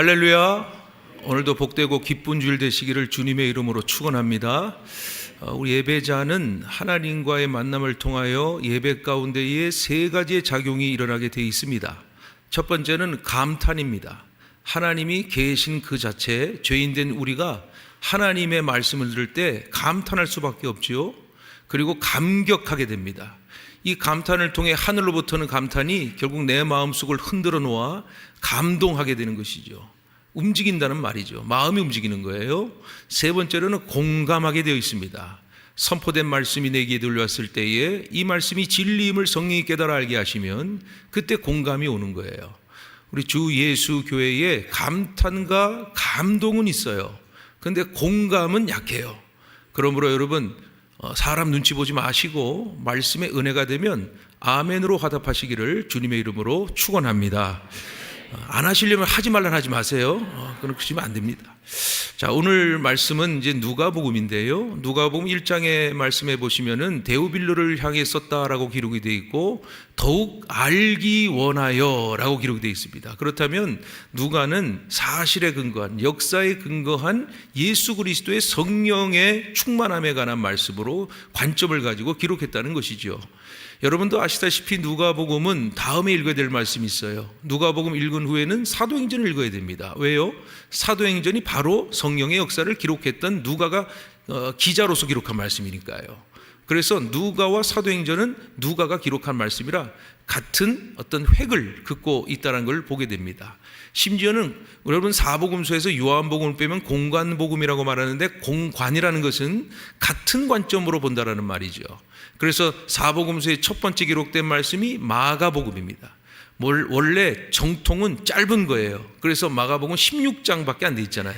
할렐루야. 오늘도 복되고 기쁜 주일 되시기를 주님의 이름으로 축원합니다. 어, 우리 예배자는 하나님과의 만남을 통하여 예배 가운데에 세 가지의 작용이 일어나게 되어 있습니다. 첫 번째는 감탄입니다. 하나님이 계신 그 자체, 죄인된 우리가 하나님의 말씀을 들을 때 감탄할 수밖에 없지요. 그리고 감격하게 됩니다. 이 감탄을 통해 하늘로부터는 감탄이 결국 내 마음속을 흔들어 놓아 감동하게 되는 것이죠. 움직인다는 말이죠. 마음이 움직이는 거예요. 세 번째로는 공감하게 되어 있습니다. 선포된 말씀이 내게 들려왔을 때에 이 말씀이 진리임을 성령이 깨달아 알게 하시면 그때 공감이 오는 거예요. 우리 주 예수 교회에 감탄과 감동은 있어요. 근데 공감은 약해요. 그러므로 여러분 어, 사람 눈치 보지 마시고 말씀의 은혜가 되면 아멘으로 화답하시기를 주님의 이름으로 축원합니다. 어, 안 하시려면 하지 말란 하지 마세요. 어, 그건 그러시면 안 됩니다. 자, 오늘 말씀은 이제 누가복음인데요. 누가복음 1장에 말씀해 보시면은 데오빌로를 향해 썼다라고 기록이 되어 있고 더욱 알기 원하여라고 기록이 되어 있습니다. 그렇다면 누가는 사실에 근거한 역사에 근거한 예수 그리스도의 성령의 충만함에 관한 말씀으로 관점을 가지고 기록했다는 것이죠. 여러분도 아시다시피 누가복음은 다음에 읽어야 될 말씀이 있어요. 누가복음 읽은 후에는 사도행전을 읽어야 됩니다. 왜요? 사도행전이 바로 성령의 역사를 기록했던 누가가 어, 기자로서 기록한 말씀이니까요. 그래서 누가와 사도행전은 누가가 기록한 말씀이라 같은 어떤 획을 긋고 있다는 걸 보게 됩니다. 심지어는 여러분 사복음서에서 요한복음을 빼면 공관복음이라고 말하는데 공관이라는 것은 같은 관점으로 본다라는 말이죠. 그래서 사복음서의 첫 번째 기록된 말씀이 마가복음입니다. 원래 정통은 짧은 거예요. 그래서 마가복음 16장밖에 안 돼 있잖아요.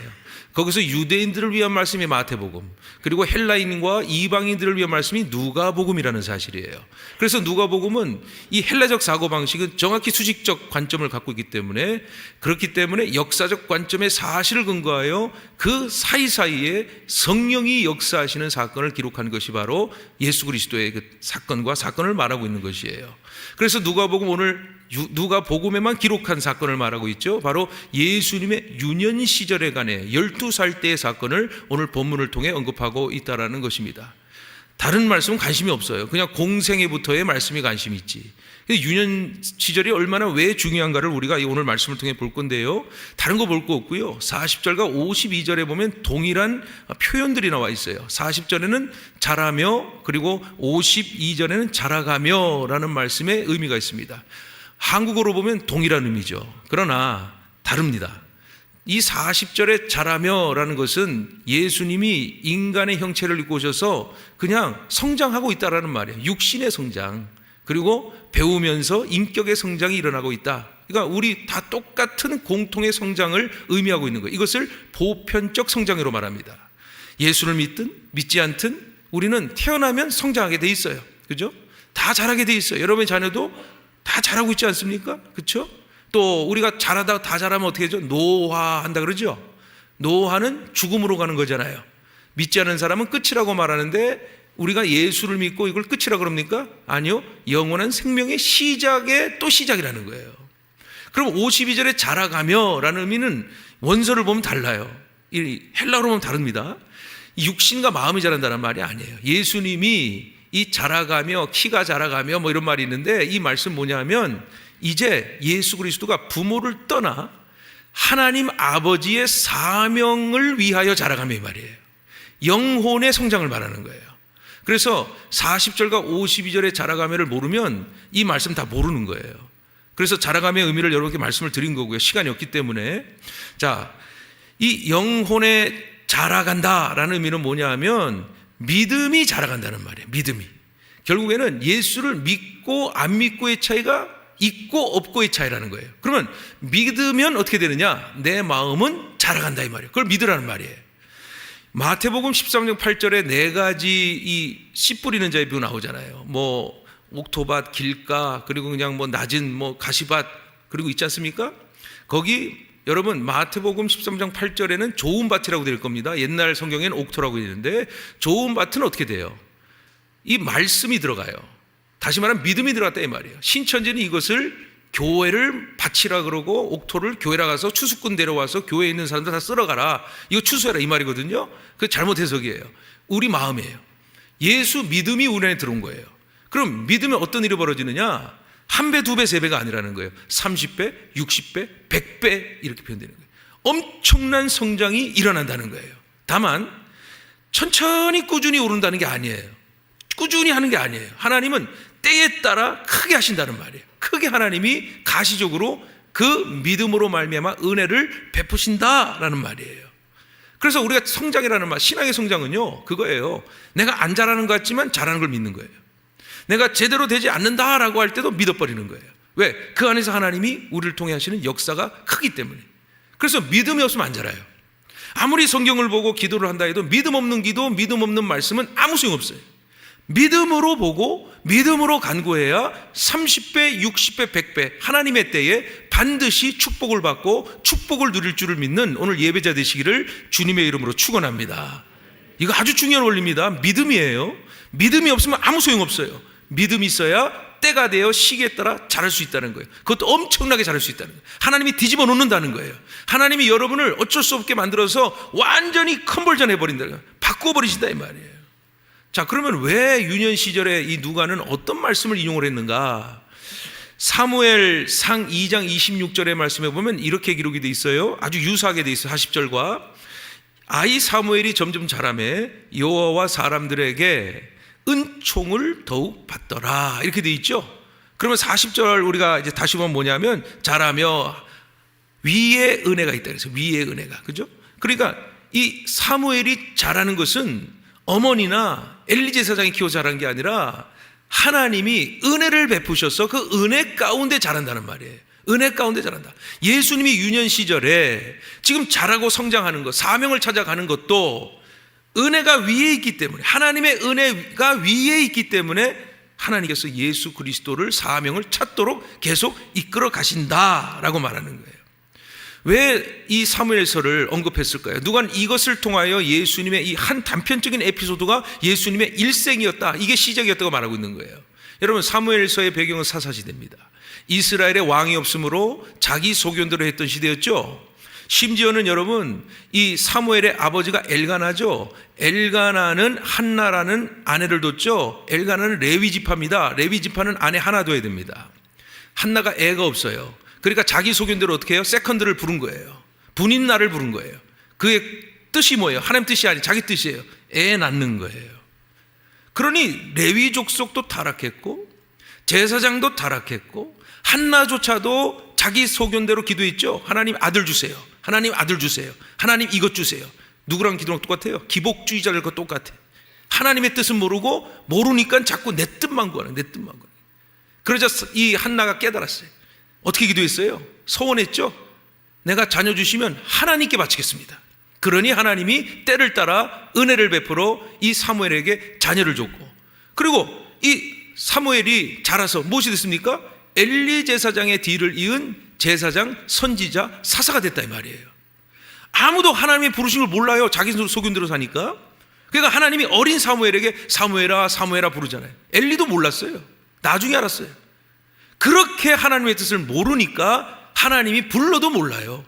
거기서 유대인들을 위한 말씀이 마태복음, 그리고 헬라인과 이방인들을 위한 말씀이 누가복음이라는 사실이에요. 그래서 누가복음은 이 헬라적 사고 방식은 정확히 수직적 관점을 갖고 있기 때문에 그렇기 때문에 역사적 관점의 사실을 근거하여 그 사이사이에 성령이 역사하시는 사건을 기록한 것이 바로 예수 그리스도의 그 사건과 사건을 말하고 있는 것이에요. 그래서 누가복음 오늘 누가 복음에만 기록한 사건을 말하고 있죠. 바로 예수님의 유년 시절에 관해 12살 때의 사건을 오늘 본문을 통해 언급하고 있다라는 것입니다. 다른 말씀은 관심이 없어요. 그냥 공생애부터의 말씀이 관심이 있지. 유년 시절이 얼마나 왜 중요한가를 우리가 오늘 말씀을 통해 볼 건데요. 다른 거 볼 거 없고요. 40절과 52절에 보면 동일한 표현들이 나와 있어요. 40절에는 자라며 그리고 52절에는 자라가며 라는 말씀의 의미가 있습니다. 한국어로 보면 동일한 의미죠. 그러나 다릅니다. 이 40절에 자라며라는 것은 예수님이 인간의 형체를 입고 오셔서 그냥 성장하고 있다라는 말이에요. 육신의 성장. 그리고 배우면서 인격의 성장이 일어나고 있다. 그러니까 우리 다 똑같은 공통의 성장을 의미하고 있는 거예요. 이것을 보편적 성장으로 말합니다. 예수를 믿든 믿지 않든 우리는 태어나면 성장하게 돼 있어요. 그죠? 다 자라게 돼 있어요. 여러분의 자녀도 다 자라고 있지 않습니까? 그렇죠? 또 우리가 자라다 다 자라면 어떻게 하죠? 노화한다 그러죠? 노화는 죽음으로 가는 거잖아요. 믿지 않은 사람은 끝이라고 말하는데 우리가 예수를 믿고 이걸 끝이라 그럽니까? 아니요. 영원한 생명의 시작의 또 시작이라는 거예요. 그럼 52절에 자라가며 라는 의미는 원서를 보면 달라요. 이 헬라어로 보면 다릅니다. 육신과 마음이 자란다는 말이 아니에요. 예수님이 이 자라가며 키가 자라가며 뭐 이런 말이 있는데 이 말씀 뭐냐면 이제 예수 그리스도가 부모를 떠나 하나님 아버지의 사명을 위하여 자라가며 이 말이에요. 영혼의 성장을 말하는 거예요. 그래서 40절과 52절의 자라가며를 모르면 이 말씀 다 모르는 거예요. 그래서 자라가며 의미를 여러분께 말씀을 드린 거고요. 시간이 없기 때문에. 자, 이 영혼의 자라간다라는 의미는 뭐냐 하면 믿음이 자라간다는 말이에요. 믿음이. 결국에는 예수를 믿고 안 믿고의 차이가 있고 없고의 차이라는 거예요. 그러면 믿으면 어떻게 되느냐? 내 마음은 자라간다 이 말이에요. 그걸 믿으라는 말이에요. 마태복음 13장 8절에 네 가지 이 씨 뿌리는 자의 뷰 나오잖아요. 뭐 옥토밭, 길가, 그리고 그냥 뭐 낮은 뭐 가시밭 그리고 있지 않습니까? 거기 여러분 마태복음 13장 8절에는 좋은 밭이라고 될 겁니다. 옛날 성경에는 옥토라고 있는데 좋은 밭은 어떻게 돼요? 이 말씀이 들어가요. 다시 말하면 믿음이 들어갔다 이 말이에요. 신천지는 이것을 교회를 바치라 그러고 옥토를 교회라 가서 추수꾼 데려와서 교회에 있는 사람들 다 쓸어가라. 이거 추수해라 이 말이거든요. 그 잘못 해석이에요. 우리 마음이에요. 예수 믿음이 우리 안에 들어온 거예요. 그럼 믿으면 어떤 일이 벌어지느냐? 한 배, 두 배, 세 배가 아니라는 거예요. 30배, 60배, 100배 이렇게 표현되는 거예요. 엄청난 성장이 일어난다는 거예요. 다만 천천히 꾸준히 오른다는 게 아니에요. 꾸준히 하는 게 아니에요. 하나님은 때에 따라 크게 하신다는 말이에요. 크게 하나님이 가시적으로 그 믿음으로 말미암아 은혜를 베푸신다라는 말이에요. 그래서 우리가 성장이라는 말, 신앙의 성장은요, 그거예요. 내가 안 잘하는 것 같지만 잘하는 걸 믿는 거예요. 내가 제대로 되지 않는다라고 할 때도 믿어버리는 거예요. 왜? 그 안에서 하나님이 우리를 통해 하시는 역사가 크기 때문에. 그래서 믿음이 없으면 안 자라요. 아무리 성경을 보고 기도를 한다 해도 믿음 없는 기도, 믿음 없는 말씀은 아무 소용 없어요. 믿음으로 보고 믿음으로 간구해야 30배, 60배, 100배 하나님의 때에 반드시 축복을 받고 축복을 누릴 줄을 믿는 오늘 예배자 되시기를 주님의 이름으로 축원합니다. 이거 아주 중요한 원리입니다. 믿음이에요. 믿음이 없으면 아무 소용 없어요. 믿음이 있어야 때가 되어 시기에 따라 자랄 수 있다는 거예요. 그것도 엄청나게 자랄 수 있다는 거예요. 하나님이 뒤집어 놓는다는 거예요. 하나님이 여러분을 어쩔 수 없게 만들어서 완전히 컨벌전 해버린다는 거예요. 바꿔버리신다 이 말이에요. 자, 그러면 왜 유년 시절에 이 누가는 어떤 말씀을 인용을 했는가? 사무엘 상 2장 26절의 말씀에 보면 이렇게 기록이 돼 있어요. 아주 유사하게 돼 있어요. 40절과 아이 사무엘이 점점 자라매 여호와와 사람들에게 은총을 더욱 받더라. 이렇게 돼 있죠. 그러면 40절 우리가 이제 다시 보면 뭐냐면 자라며 위에 은혜가 있다 그래서 위에 은혜가. 그죠? 그러니까 이 사무엘이 자라는 것은 어머니나 엘리제 사장이 키워 자란 게 아니라 하나님이 은혜를 베푸셔서 그 은혜 가운데 자란다는 말이에요. 은혜 가운데 자란다. 예수님이 유년 시절에 지금 자라고 성장하는 것, 사명을 찾아가는 것도 은혜가 위에 있기 때문에 하나님의 은혜가 위에 있기 때문에 하나님께서 예수 그리스도를 사명을 찾도록 계속 이끌어 가신다라고 말하는 거예요. 왜 이 사무엘서를 언급했을까요? 누가 이것을 통하여 예수님의 이 한 단편적인 에피소드가 예수님의 일생이었다. 이게 시작이었다고 말하고 있는 거예요. 여러분 사무엘서의 배경은 사사시대입니다. 이스라엘의 왕이 없으므로 자기 소견대로 했던 시대였죠. 심지어는 여러분 이 사무엘의 아버지가 엘가나죠. 엘가나는 한나라는 아내를 뒀죠. 엘가나는 레위 지파입니다. 레위 지파는 아내 하나 둬야 됩니다. 한나가 애가 없어요. 그러니까 자기 소견대로 어떻게 해요? 세컨드를 부른 거예요. 분인나를 부른 거예요. 그의 뜻이 뭐예요? 하나님 뜻이 아니 자기 뜻이에요. 애 낳는 거예요. 그러니 레위 족속도 타락했고 제사장도 타락했고 한나조차도 자기 소견대로 기도했죠. 하나님 아들 주세요. 하나님 아들 주세요. 하나님 이것 주세요. 누구랑 기도랑 똑같아요? 기복주의자들과 똑같아. 하나님의 뜻은 모르고 모르니까 자꾸 내 뜻만 구하는 내 뜻만 구하는. 그러자 이 한나가 깨달았어요. 어떻게 기도했어요? 서원했죠. 내가 자녀 주시면 하나님께 바치겠습니다. 그러니 하나님이 때를 따라 은혜를 베풀어 이 사무엘에게 자녀를 줬고 그리고 이 사무엘이 자라서 무엇이 됐습니까? 엘리 제사장의 뒤를 이은 제사장, 선지자, 사사가 됐다 이 말이에요. 아무도 하나님의 부르심을 몰라요. 자기 소견대로 사니까. 그러니까 하나님이 어린 사무엘에게 사무엘아 사무엘아 부르잖아요. 엘리도 몰랐어요. 나중에 알았어요. 그렇게 하나님의 뜻을 모르니까 하나님이 불러도 몰라요.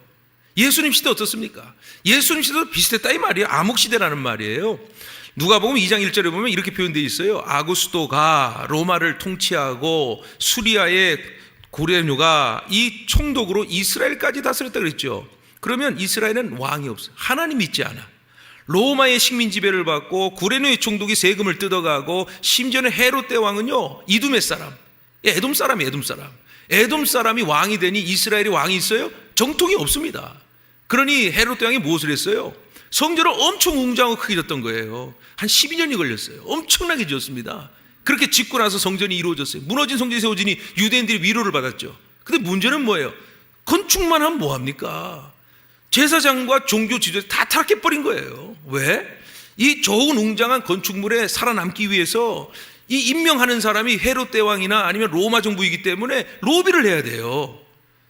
예수님 시대 어떻습니까? 예수님 시대도 비슷했다 이 말이에요. 암흑 시대라는 말이에요. 누가 보면 2장 1절에 보면 이렇게 표현되어 있어요. 아구스토가 로마를 통치하고 수리아의 고레뇨가 이 총독으로 이스라엘까지 다스렸다 그랬죠. 그러면 이스라엘은 왕이 없어요. 하나님 믿지 않아. 로마의 식민 지배를 받고 구레노의 총독이 세금을 뜯어가고 심지어는 헤롯 대 왕은요 이두메 사람, 에돔 사람이 에돔 사람. 에돔 사람이 왕이 되니 이스라엘이 왕이 있어요? 정통이 없습니다. 그러니 헤롯 대 왕이 무엇을 했어요? 성전을 엄청 웅장하고 크게 졌던 거예요. 한 12년이 걸렸어요. 엄청나게 지었습니다. 그렇게 짓고 나서 성전이 이루어졌어요. 무너진 성전이 세워지니 유대인들이 위로를 받았죠. 근데 문제는 뭐예요? 건축만 하면 뭐합니까? 제사장과 종교 지도자 다 타락해 버린 거예요. 왜? 이 좋은 웅장한 건축물에 살아남기 위해서 이 임명하는 사람이 헤롯 대왕이나 아니면 로마 정부이기 때문에 로비를 해야 돼요.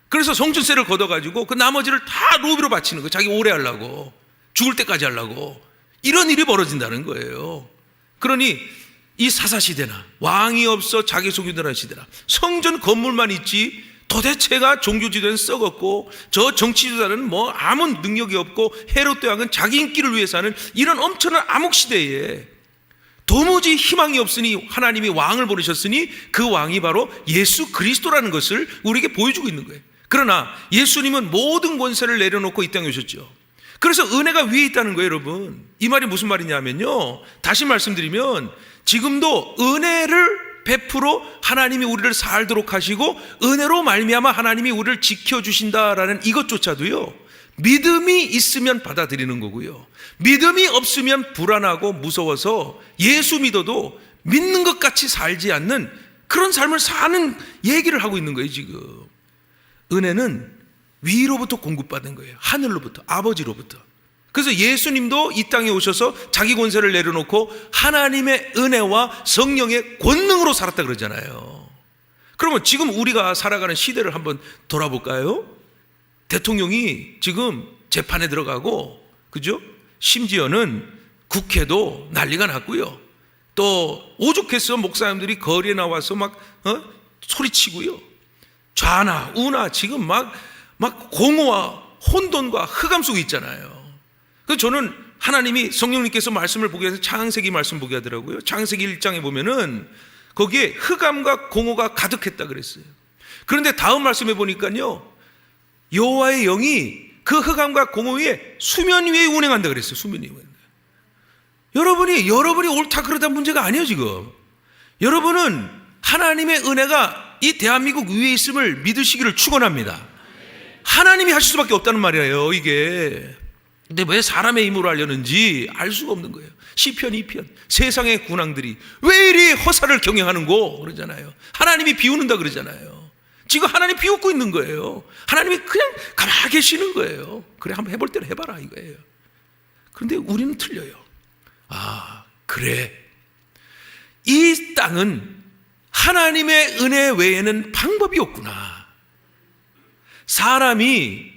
그래서 성전세를 걷어가지고 그 나머지를 다 로비로 바치는 거예요. 자기 오래 하려고. 죽을 때까지 하려고. 이런 일이 벌어진다는 거예요. 그러니 이 사사시대나 왕이 없어 자기 소유되는 시대나 성전 건물만 있지 도대체가 종교 지도는 썩었고 저 정치 지도자는 뭐 아무 능력이 없고 헤롯 대왕은 자기 인기를 위해서 하는 이런 엄청난 암흑 시대에 도무지 희망이 없으니 하나님이 왕을 보내셨으니 그 왕이 바로 예수 그리스도라는 것을 우리에게 보여주고 있는 거예요. 그러나 예수님은 모든 권세를 내려놓고 이 땅에 오셨죠. 그래서 은혜가 위에 있다는 거예요, 여러분. 이 말이 무슨 말이냐면요. 다시 말씀드리면 지금도 은혜를 베풀어 하나님이 우리를 살도록 하시고 은혜로 말미암아 하나님이 우리를 지켜 주신다라는 이것조차도요. 믿음이 있으면 받아들이는 거고요. 믿음이 없으면 불안하고 무서워서 예수 믿어도 믿는 것 같이 살지 않는 그런 삶을 사는 얘기를 하고 있는 거예요, 지금. 은혜는 위로부터 공급받은 거예요. 하늘로부터, 아버지로부터. 그래서 예수님도 이 땅에 오셔서 자기 권세를 내려놓고 하나님의 은혜와 성령의 권능으로 살았다 그러잖아요. 그러면 지금 우리가 살아가는 시대를 한번 돌아볼까요? 대통령이 지금 재판에 들어가고, 그죠? 심지어는 국회도 난리가 났고요. 또 오죽했어 목사님들이 거리에 나와서 막 어? 소리치고요. 좌나 우나 지금 막 막 공허와 혼돈과 흑암 속에 있잖아요. 그래서 저는 하나님이 성령님께서 말씀을 보게 해서 창세기 말씀 보게 하더라고요. 창세기 1장에 보면은 거기에 흑암과 공허가 가득했다 그랬어요. 그런데 다음 말씀에 보니까요. 여호와의 영이 그 흑암과 공허 위에 수면 위에 운행한다 그랬어요. 수면 위에. 여러분이 여러분이 옳다 그러다 문제가 아니에요, 지금. 여러분은 하나님의 은혜가 이 대한민국 위에 있음을 믿으시기를 축원합니다. 하나님이 하실 수밖에 없다는 말이에요, 이게. 근데 왜 사람의 힘으로 하려는지 알 수가 없는 거예요. 시편 2편 세상의 군왕들이 왜 이리 허사를 경영하는고 그러잖아요. 하나님이 비우는다 그러잖아요. 지금 하나님 비웃고 있는 거예요. 하나님이 그냥 가만히 계시는 거예요. 그래 한번 해볼 때는 해봐라 이거예요. 그런데 우리는 틀려요. 아 그래 이 땅은 하나님의 은혜 외에는 방법이 없구나. 사람이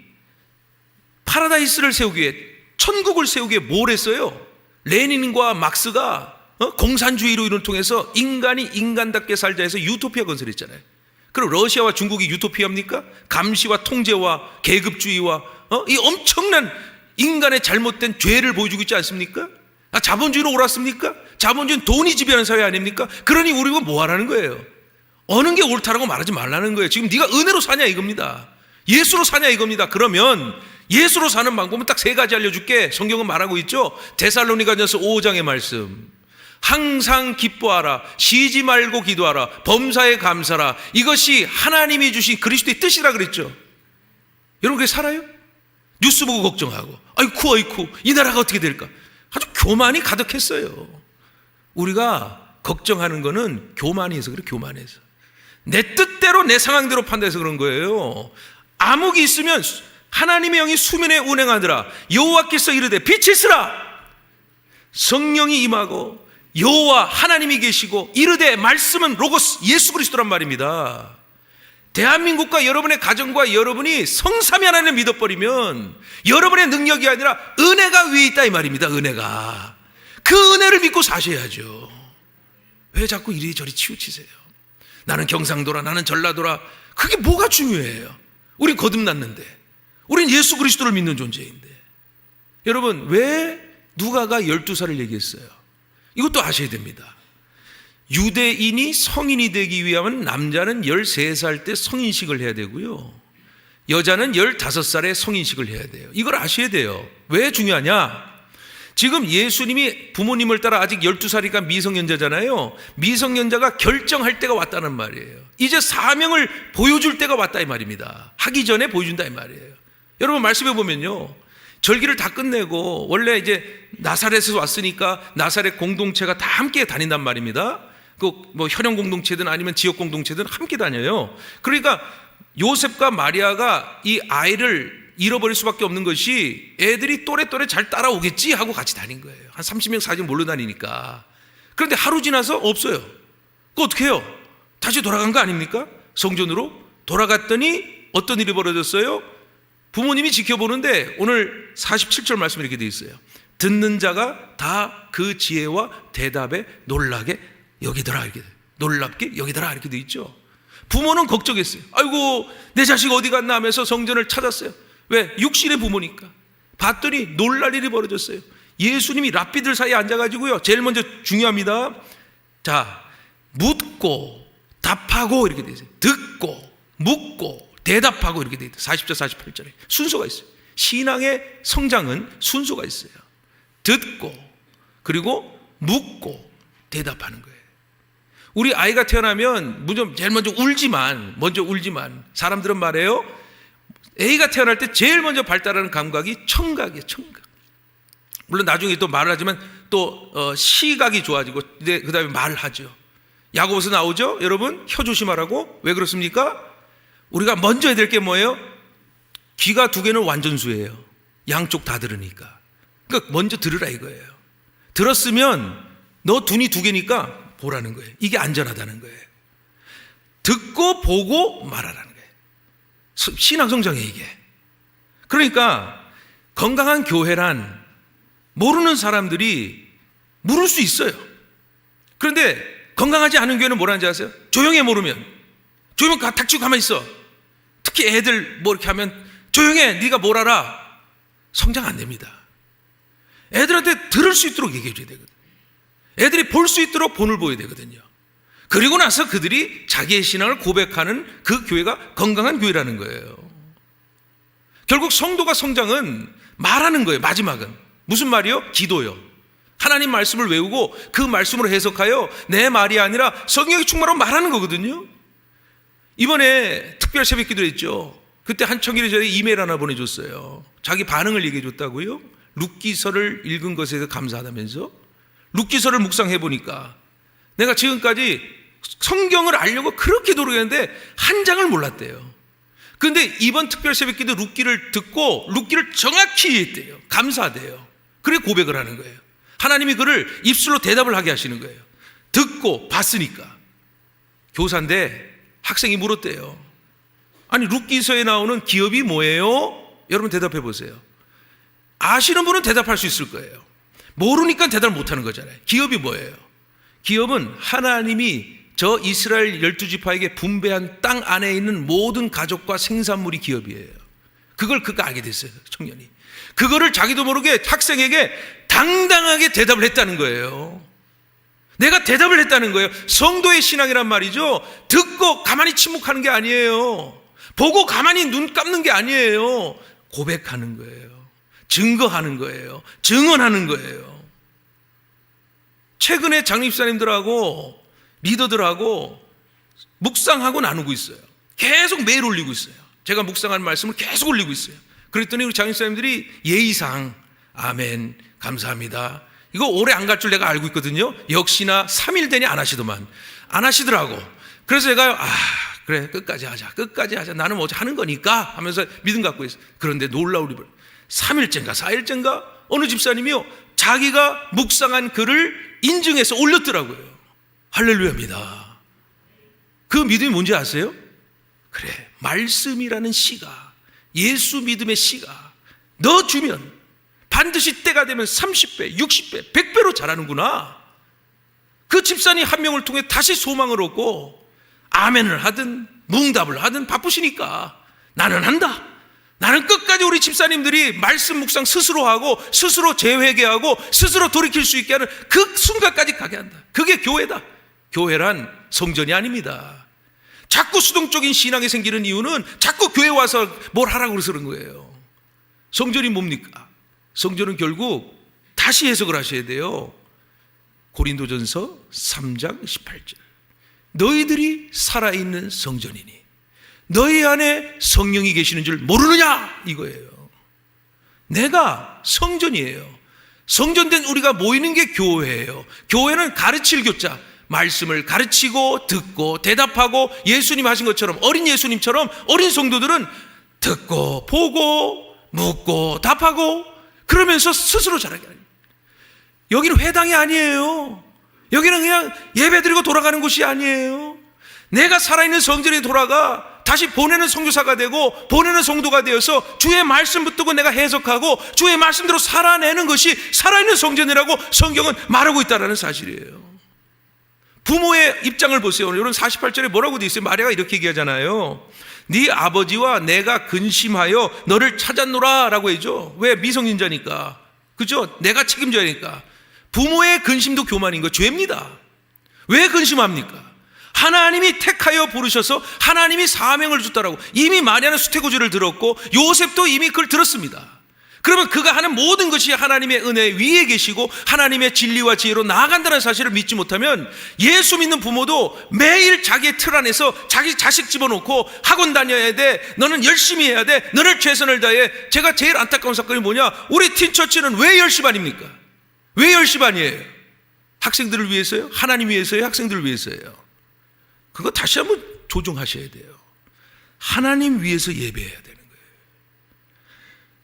파라다이스를 세우기 위해 천국을 세우기 위해 뭘 했어요? 레닌과 막스가 어? 공산주의로 이를 통해서 인간이 인간답게 살자 해서 유토피아 건설했잖아요. 그럼 러시아와 중국이 유토피아입니까? 감시와 통제와 계급주의와 어? 이 엄청난 인간의 잘못된 죄를 보여주고 있지 않습니까? 아, 자본주의로 옳았습니까? 자본주의는 돈이 지배하는 사회 아닙니까? 그러니 우리가 뭐 하라는 거예요? 어느 게 옳다라고 말하지 말라는 거예요. 지금 네가 은혜로 사냐 이겁니다. 예수로 사냐 이겁니다. 그러면 예수로 사는 방법은 딱 세 가지 알려줄게. 성경은 말하고 있죠. 데살로니가전서 5장의 말씀. 항상 기뻐하라. 쉬지 말고 기도하라. 범사에 감사라. 이것이 하나님이 주신 그리스도의 뜻이라 그랬죠. 여러분 그게 살아요? 뉴스 보고 걱정하고. 아이쿠 아이쿠 이 나라가 어떻게 될까? 아주 교만이 가득했어요. 우리가 걱정하는 거는 교만해서 그래 교만해서. 내 뜻대로 내 상황대로 판단해서 그런 거예요. 암흑이 있으면 하나님의 영이 수면에 운행하더라. 여호와께서 이르되 빛이 있으라. 성령이 임하고 여호와 하나님이 계시고 이르되 말씀은 로고스 예수 그리스도란 말입니다. 대한민국과 여러분의 가정과 여러분이 성삼위 하나님을 믿어버리면 여러분의 능력이 아니라 은혜가 위에 있다 이 말입니다. 은혜가 그 은혜를 믿고 사셔야죠. 왜 자꾸 이리저리 치우치세요? 나는 경상도라 나는 전라도라 그게 뭐가 중요해요? 우린 거듭났는데 우린 예수 그리스도를 믿는 존재인데 여러분 왜 누가가 12살을 얘기했어요? 이것도 아셔야 됩니다. 유대인이 성인이 되기 위하면 남자는 13살 때 성인식을 해야 되고요. 여자는 15살에 성인식을 해야 돼요. 이걸 아셔야 돼요. 왜 중요하냐? 지금 예수님이 부모님을 따라 아직 12살이니까 미성년자잖아요. 미성년자가 결정할 때가 왔다는 말이에요. 이제 사명을 보여줄 때가 왔다 이 말입니다. 하기 전에 보여준다 이 말이에요. 여러분 말씀해 보면요. 절기를 다 끝내고 원래 이제 나사렛에서 왔으니까 나사렛 공동체가 다 함께 다닌단 말입니다. 그뭐 현영 공동체든 아니면 지역 공동체든 함께 다녀요. 그러니까 요셉과 마리아가 이 아이를 잃어버릴 수밖에 없는 것이 애들이 또래또래 잘 따라오겠지 하고 같이 다닌 거예요. 한 30명, 40명 몰려 다니니까. 그런데 하루 지나서 없어요. 그 어떻게 해요? 다시 돌아간 거 아닙니까? 성전으로 돌아갔더니 어떤 일이 벌어졌어요? 부모님이 지켜보는데 오늘 47절 말씀 이렇게 되어 있어요. 듣는 자가 다 그 지혜와 대답에 놀라게 여기더라 이렇게 놀랍게 여기더라 이렇게 되어 있죠. 부모는 걱정했어요. 아이고, 내 자식 어디 갔나 하면서 성전을 찾았어요. 왜? 육신의 부모니까. 봤더니 놀랄 일이 벌어졌어요. 예수님이 랍비들 사이에 앉아가지고요. 제일 먼저 중요합니다. 자, 묻고, 답하고 이렇게 돼 있어요. 듣고, 묻고, 대답하고 이렇게 돼 있어요. 40절, 48절에. 순서가 있어요. 신앙의 성장은 순서가 있어요. 듣고, 그리고 묻고, 대답하는 거예요. 우리 아이가 태어나면 무조 제일 먼저 울지만 먼저 울지만 사람들은 말해요. A가 태어날 때 제일 먼저 발달하는 감각이 청각이에요. 청각. 물론 나중에 또 말을 하지만 또 어, 시각이 좋아지고 네, 그다음에 말을 하죠. 야고보서 나오죠, 여러분 혀 조심하라고 왜 그렇습니까? 우리가 먼저 해야 될 게 뭐예요? 귀가 두 개는 완전수예요. 양쪽 다 들으니까. 그러니까 먼저 들으라 이거예요. 들었으면 너 눈이 두 개니까 보라는 거예요. 이게 안전하다는 거예요. 듣고 보고 말하라는 거예요. 서- 신앙 성장에 이게. 그러니까 건강한 교회란 모르는 사람들이 물을 수 있어요. 그런데 건강하지 않은 교회는 뭐라는지 아세요? 조용해 모르면. 조용히 가- 닥치고 가만히 있어. 특히 애들 뭐 이렇게 하면 조용해 네가 뭘 알아. 성장 안 됩니다. 애들한테 들을 수 있도록 얘기해 줘야 되거든. 애들이 볼 수 있도록 본을 보여야 되거든요. 그리고 나서 그들이 자기의 신앙을 고백하는 그 교회가 건강한 교회라는 거예요. 결국 성도가 성장은 말하는 거예요. 마지막은 무슨 말이요? 기도요. 하나님 말씀을 외우고 그 말씀으로 해석하여 내 말이 아니라 성령의 충만으로 말하는 거거든요. 이번에 특별 새벽 기도 했죠. 그때 한 청일이 저에게 이메일 하나 보내줬어요. 자기 반응을 얘기해 줬다고요. 룻기서를 읽은 것에 대해서 감사하다면서 룻기서를 묵상해 보니까 내가 지금까지 성경을 알려고 그렇게 노력했는데 한 장을 몰랐대요. 근데 이번 특별 새벽기도 룻기를 듣고 룻기를 정확히 이해했대요. 감사하대요. 그래 고백을 하는 거예요. 하나님이 그를 입술로 대답을 하게 하시는 거예요. 듣고 봤으니까. 교사인데 학생이 물었대요. 아니 룻기서에 나오는 기업이 뭐예요? 여러분 대답해 보세요. 아시는 분은 대답할 수 있을 거예요. 모르니까 대답을 못하는 거잖아요. 기업이 뭐예요? 기업은 하나님이 저 이스라엘 열두 지파에게 분배한 땅 안에 있는 모든 가족과 생산물이 기업이에요. 그걸 그가 알게 됐어요, 청년이. 그거를 자기도 모르게 학생에게 당당하게 대답을 했다는 거예요. 내가 대답을 했다는 거예요. 성도의 신앙이란 말이죠. 듣고 가만히 침묵하는 게 아니에요. 보고 가만히 눈 감는 게 아니에요. 고백하는 거예요. 증거하는 거예요. 증언하는 거예요. 최근에 장립사님들하고 리더들하고 묵상하고 나누고 있어요. 계속 매일 올리고 있어요. 제가 묵상한 말씀을 계속 올리고 있어요. 그랬더니 우리 장립사님들이 예의상 아멘 감사합니다. 이거 오래 안 갈 줄 내가 알고 있거든요. 역시나 3일 되니 안 하시더만 안 하시더라고. 그래서 제가 아 그래 끝까지 하자 끝까지 하자 나는 뭐 하는 거니까 하면서 믿음 갖고 있어. 그런데 놀라우리 3일째인가 4일째인가 어느 집사님이요 자기가 묵상한 글을 인증해서 올렸더라고요. 할렐루야입니다. 그 믿음이 뭔지 아세요? 그래 말씀이라는 씨가 예수 믿음의 씨가 너 주면 반드시 때가 되면 30배, 60배, 100배로 자라는구나. 그 집사님 한 명을 통해 다시 소망을 얻고 아멘을 하든 뭉답을 하든 바쁘시니까 나는 한다. 나는 끝까지 우리 집사님들이 말씀 묵상 스스로 하고 스스로 재회개하고 스스로 돌이킬 수 있게 하는 그 순간까지 가게 한다. 그게 교회다. 교회란 성전이 아닙니다. 자꾸 수동적인 신앙이 생기는 이유는 자꾸 교회 와서 뭘 하라고 그런 거예요. 성전이 뭡니까? 성전은 결국 다시 해석을 하셔야 돼요. 고린도전서 3장 18절. 너희들이 살아있는 성전이니 너희 안에 성령이 계시는 줄 모르느냐 이거예요. 내가 성전이에요. 성전된 우리가 모이는 게 교회예요. 교회는 가르칠 교자. 말씀을 가르치고 듣고 대답하고 예수님 하신 것처럼 어린 예수님처럼 어린 성도들은 듣고 보고 묻고 답하고 그러면서 스스로 자라게 합니다. 여기는 회당이 아니에요. 여기는 그냥 예배 드리고 돌아가는 곳이 아니에요. 내가 살아있는 성전에 돌아가 다시 보내는 성교사가 되고 보내는 성도가 되어서 주의 말씀 붙들고 내가 해석하고 주의 말씀대로 살아내는 것이 살아있는 성전이라고 성경은 말하고 있다는 사실이에요. 부모의 입장을 보세요. 여러분 48절에 뭐라고 돼 있어요? 마리아가 이렇게 얘기하잖아요. 네 아버지와 내가 근심하여 너를 찾았노라라고 해죠. 왜 미성년자니까. 그죠? 내가 책임져야니까. 부모의 근심도 교만인 거 죄입니다. 왜 근심합니까? 하나님이 택하여 부르셔서 하나님이 사명을 줬다라고 이미 마리아는 수태고지를 들었고 요셉도 이미 그걸 들었습니다. 그러면 그가 하는 모든 것이 하나님의 은혜 위에 계시고 하나님의 진리와 지혜로 나아간다는 사실을 믿지 못하면 예수 믿는 부모도 매일 자기의 틀 안에서 자기 자식 집어넣고 학원 다녀야 돼. 너는 열심히 해야 돼. 너를 최선을 다해. 제가 제일 안타까운 사건이 뭐냐? 우리 팀처치는 왜 10시 반입니까? 왜 10시 반이에요? 학생들을 위해서요? 하나님 위해서요? 학생들을 위해서요? 그거 다시 한번 조정하셔야 돼요. 하나님 위해서 예배해야 거예요.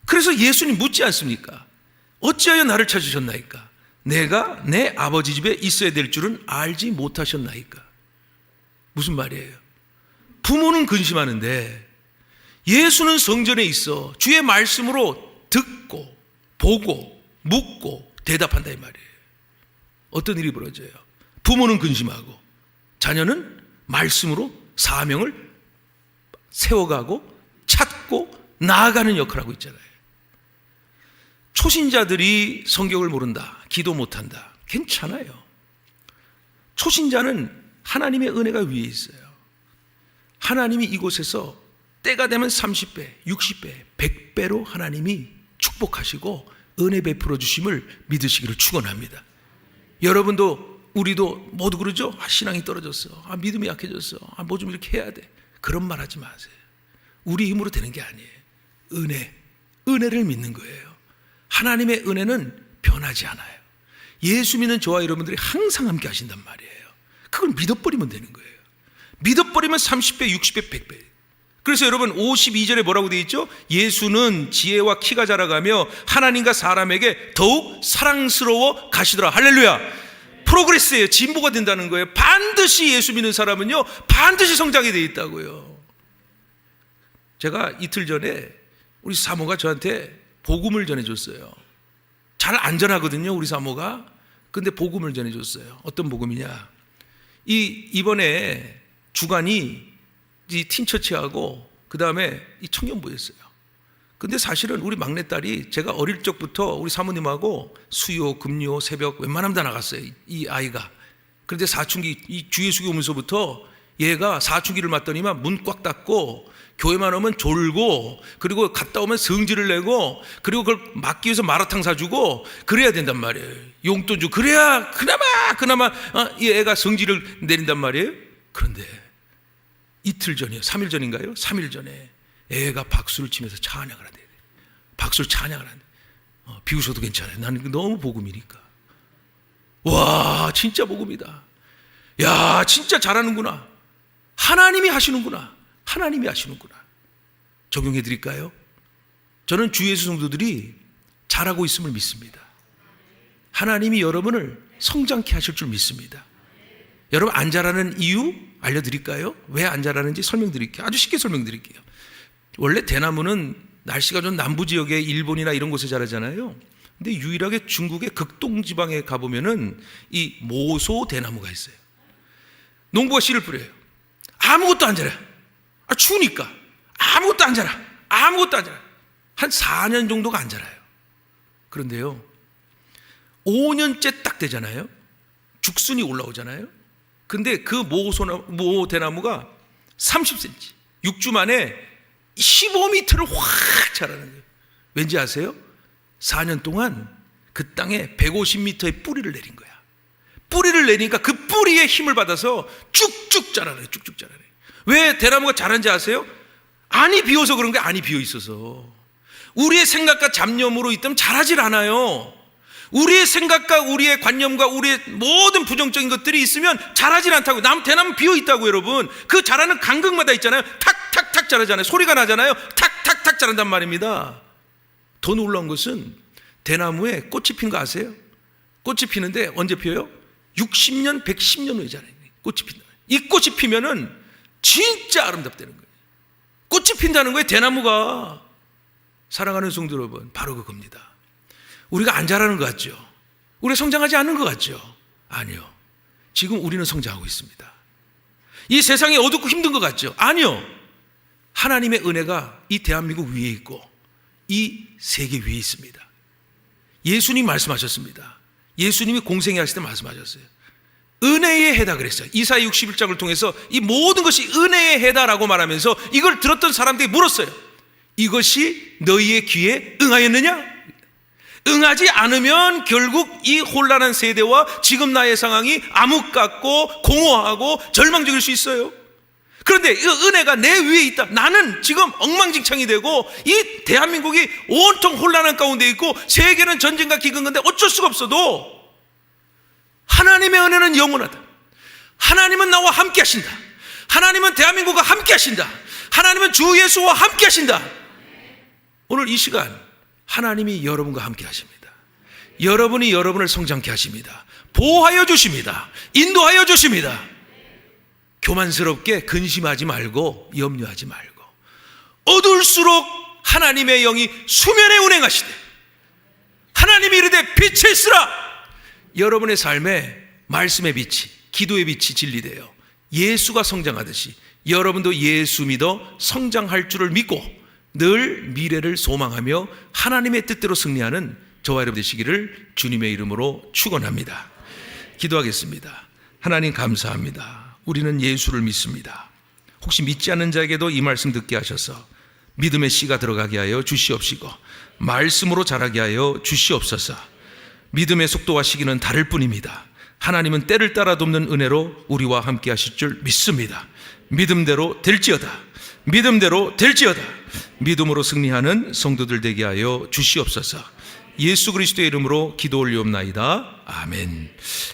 그래서 예수님 묻지 않습니까? 어찌하여 나를 찾으셨나이까? 내가 내 아버지 집에 있어야 될 줄은 알지 못하셨나이까? 무슨 말이에요? 부모는 근심하는데 예수는 성전에 있어 주의 말씀으로 듣고 보고 묻고 대답한다 이 말이에요. 어떤 일이 벌어져요? 부모는 근심하고 자녀는 말씀으로 사명을 세워가고 찾고 나아가는 역할을 하고 있잖아요. 초신자들이 성경을 모른다, 기도 못한다. 괜찮아요. 초신자는 하나님의 은혜가 위에 있어요. 하나님이 이곳에서 때가 되면 30배, 60배, 100배로 하나님이 축복하시고 은혜 베풀어 주심을 믿으시기를 축원합니다. 여러분도 우리도 모두 그러죠? 아, 신앙이 떨어졌어. 아, 믿음이 약해졌어. 아, 뭐 좀 이렇게 해야 돼. 그런 말 하지 마세요. 우리 힘으로 되는 게 아니에요. 은혜, 은혜를 믿는 거예요. 하나님의 은혜는 변하지 않아요. 예수 믿는 저와 여러분들이 항상 함께 하신단 말이에요. 그걸 믿어버리면 되는 거예요. 믿어버리면 30배, 60배, 100배. 그래서 여러분 52절에 뭐라고 되어 있죠? 예수는 지혜와 키가 자라가며 하나님과 사람에게 더욱 사랑스러워 가시더라. 할렐루야. 프로그레스예요. 진보가 된다는 거예요. 반드시 예수 믿는 사람은요. 반드시 성장이 되어 있다고요. 제가 이틀 전에 우리 사모가 저한테 복음을 전해줬어요. 잘 안 전하거든요, 우리 사모가. 근데 복음을 전해줬어요. 어떤 복음이냐? 이 이번에 주간이 이 틴처치하고 그 다음에 이 청년부였어요. 근데 사실은 우리 막내딸이 제가 어릴 적부터 우리 사모님하고 수요, 금요, 새벽 웬만하면 다 나갔어요. 이- 이 아이가. 그런데 사춘기 이 주예수교 오면서부터 얘가 사춘기를 맞더니만 문 꽉 닫고 교회만 오면 졸고 그리고 갔다 오면 성질을 내고 그리고 그걸 막기 위해서 마라탕 사주고 그래야 된단 말이에요. 용돈 주고 그래야 그나마 그나마 어, 이 애가 성질을 내린단 말이에요. 그런데 이틀 전이요. 3일 전인가요? 3일 전에 애가 박수를 치면서 찬양을 한대. 박수를 찬양을 한대. 어, 비웃어도 괜찮아요. 나는 그 너무 복음이니까. 와, 진짜 복음이다. 야, 진짜 잘하는구나. 하나님이 하시는구나. 하나님이 하시는구나. 적용해 드릴까요? 저는 주 예수 성도들이 잘하고 있음을 믿습니다. 하나님이 여러분을 성장케 하실 줄 믿습니다. 여러분 안 자라는 이유 알려드릴까요? 왜 안 자라는지 설명드릴게요. 아주 쉽게 설명드릴게요. 원래 대나무는 날씨가 좀 남부 지역에 일본이나 이런 곳에 자라잖아요. 근데 유일하게 중국의 극동 지방에 가보면은 이 모소 대나무가 있어요. 농부가 씨를 뿌려요. 아무것도 안 자라. 아, 추우니까 아무것도 안 자라. 아무것도 안 자라. 한 4년 정도가 안 자라요. 그런데요, 5년째 딱 되잖아요. 죽순이 올라오잖아요. 근데 그 모소나, 모 대나무가 30cm, 6주 만에 15m를 확 자라는 거예요. 왠지 아세요? 4년 동안 그 땅에 150m의 뿌리를 내린 거야. 뿌리를 내니까 그 뿌리에 힘을 받아서 쭉쭉 자라네, 쭉쭉 자라네. 왜 대나무가 자란지 아세요? 안이 비어서 그런 게 안이 비어 있어서. 우리의 생각과 잡념으로 있다면 자라질 않아요. 우리의 생각과 우리의 관념과 우리의 모든 부정적인 것들이 있으면 자라질 않다고. 남 대나무 비어 있다고 여러분. 그 자라는 간극마다 있잖아요. 탁탁탁 자라잖아요. 소리가 나잖아요. 탁탁탁 자란단 말입니다. 더 놀라운 것은 대나무에 꽃이 핀 거 아세요? 꽃이 피는데 언제 피어요? 60년, 110년 후에 자라요. 꽃이 핀다. 이 꽃이 피면은 진짜 아름답다는 거예요. 꽃이 핀다는 거예요. 대나무가. 사랑하는 성도 여러분, 바로 그겁니다. 우리가 안 자라는 것 같죠? 우리가 성장하지 않는 것 같죠? 아니요. 지금 우리는 성장하고 있습니다. 이 세상이 어둡고 힘든 것 같죠? 아니요. 하나님의 은혜가 이 대한민국 위에 있고 이 세계 위에 있습니다. 예수님 말씀하셨습니다. 예수님이 공생애 하실 때 말씀하셨어요. 은혜의 해다 그랬어요. 이사 61장을 통해서 이 모든 것이 은혜의 해다라고 말하면서 이걸 들었던 사람들이 물었어요. 이것이 너희의 귀에 응하였느냐? 응하지 않으면 결국 이 혼란한 세대와 지금 나의 상황이 암흑 같고 공허하고 절망적일 수 있어요. 그런데 이 은혜가 내 위에 있다. 나는 지금 엉망진창이 되고 이 대한민국이 온통 혼란한 가운데 있고 세계는 전쟁과 기근 건데 어쩔 수가 없어도 하나님의 은혜는 영원하다. 하나님은 나와 함께 하신다. 하나님은 대한민국과 함께 하신다. 하나님은 주 예수와 함께 하신다. 오늘 이 시간 하나님이 여러분과 함께 하십니다. 여러분이 여러분을 성장케 하십니다. 보호하여 주십니다. 인도하여 주십니다. 교만스럽게 근심하지 말고 염려하지 말고 어두울수록 하나님의 영이 수면에 운행하시되 하나님이 이르되 빛을 쓰라 여러분의 삶에 말씀의 빛이 기도의 빛이 진리되어 예수가 성장하듯이 여러분도 예수 믿어 성장할 줄을 믿고 늘 미래를 소망하며 하나님의 뜻대로 승리하는 저와 여러분 되시기를 주님의 이름으로 축원합니다. 기도하겠습니다. 하나님 감사합니다. 우리는 예수를 믿습니다. 혹시 믿지 않는 자에게도 이 말씀 듣게 하셔서 믿음의 씨가 들어가게 하여 주시옵시고 말씀으로 자라게 하여 주시옵소서. 믿음의 속도와 시기는 다를 뿐입니다. 하나님은 때를 따라 돕는 은혜로 우리와 함께 하실 줄 믿습니다. 믿음대로 될지어다. 믿음대로 될지어다. 믿음으로 승리하는 성도들 되게 하여 주시옵소서. 예수 그리스도의 이름으로 기도 올리옵나이다. 아멘.